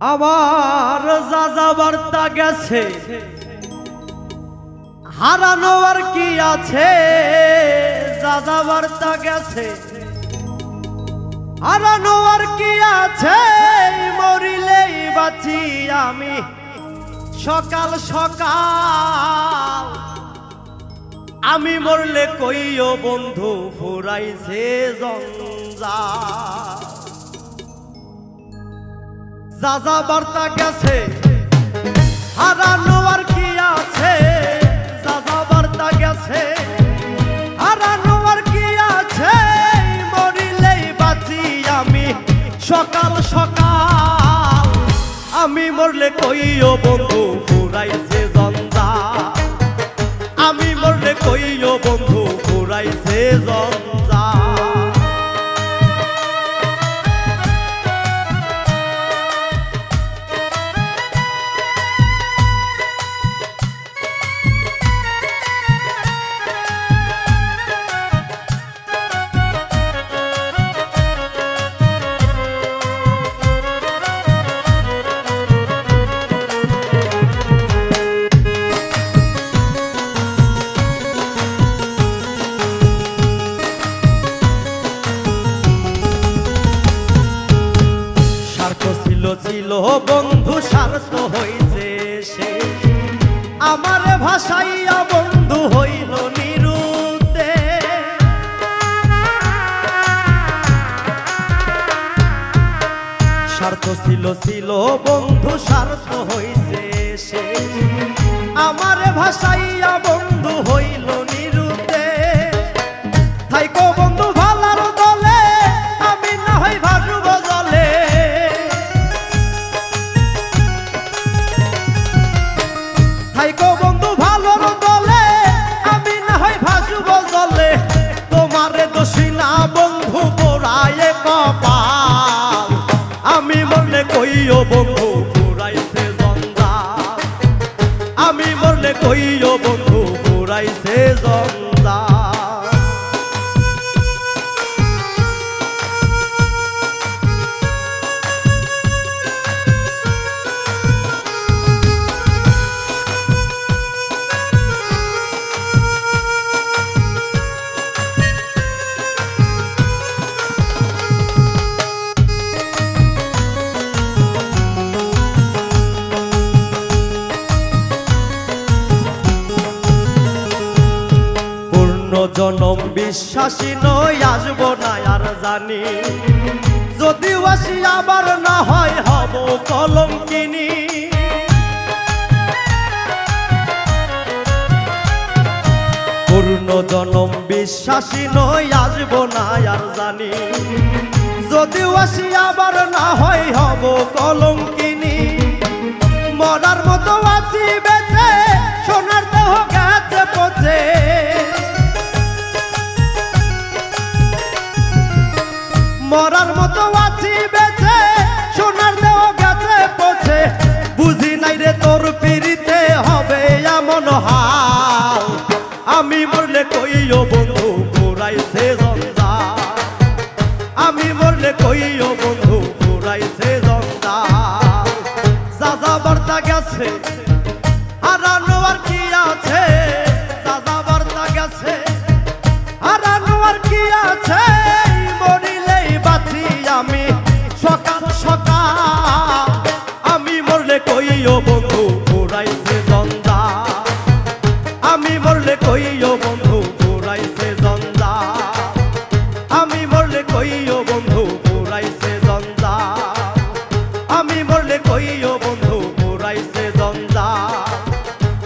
আমার যা যাবার্তা গেছে হারানো আর কি আছে? যা যাবার্তা গেছে হারানো আর কি আছে? মরিলেই বাঁচি আমি। সকাল সকাল, আমি মরলে কইও বন্ধু ফুরাইছে জঞ্জা যা যা বার্তা গেছে, হারানো কি আছে? যা যা বার্তা গেছে, হারানো আর কি আছে? মরিলেই বাঁচি আমি, সকাল সকাল। আমি মরলে কইও বন্ধু? ছিল বন্ধু স্বার্থ হইছে সে। আমার ভাষাইয়া বন্ধু হইল নিরুতে স্বার্থ ছিল ছিল বন্ধু স্বার্থ হইছে সে। আমার ভাষাইয়া কইও বন্ধু আমি মরলে কইও বন্ধু পুরাইছে জন্দা জনম বিশ্বাসী নই, আসব না আর জানি। যদিও আসি, আবার না হয়, হব কলঙ্কিনী। পূর্ণ জনম বিশ্বাসী নই, আসব না আর জানি। যদিও আসি, আবার না হয়, হব কলঙ্কিনী। মরার মতো আছি বেঁচে, সোনার দেহ মরলে কইও বন্ধু, পুরাইছে জন্দা আমি মরলে কইও বন্ধু, পুরাইছে জন্দা যা যা বার্তা গেছে কি আছে? কি আছে? আমি সকাল সকাল। আমি মরলে কইও বন্ধু, পুরাইছে কইও বন্ধু, পুরাইছে জঞ্জা। আমি মরলে কইও বন্ধু, পুরাইছে জঞ্জা।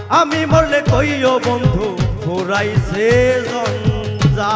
আমি মরলে কইও বন্ধু, পুরাইছে জন্দা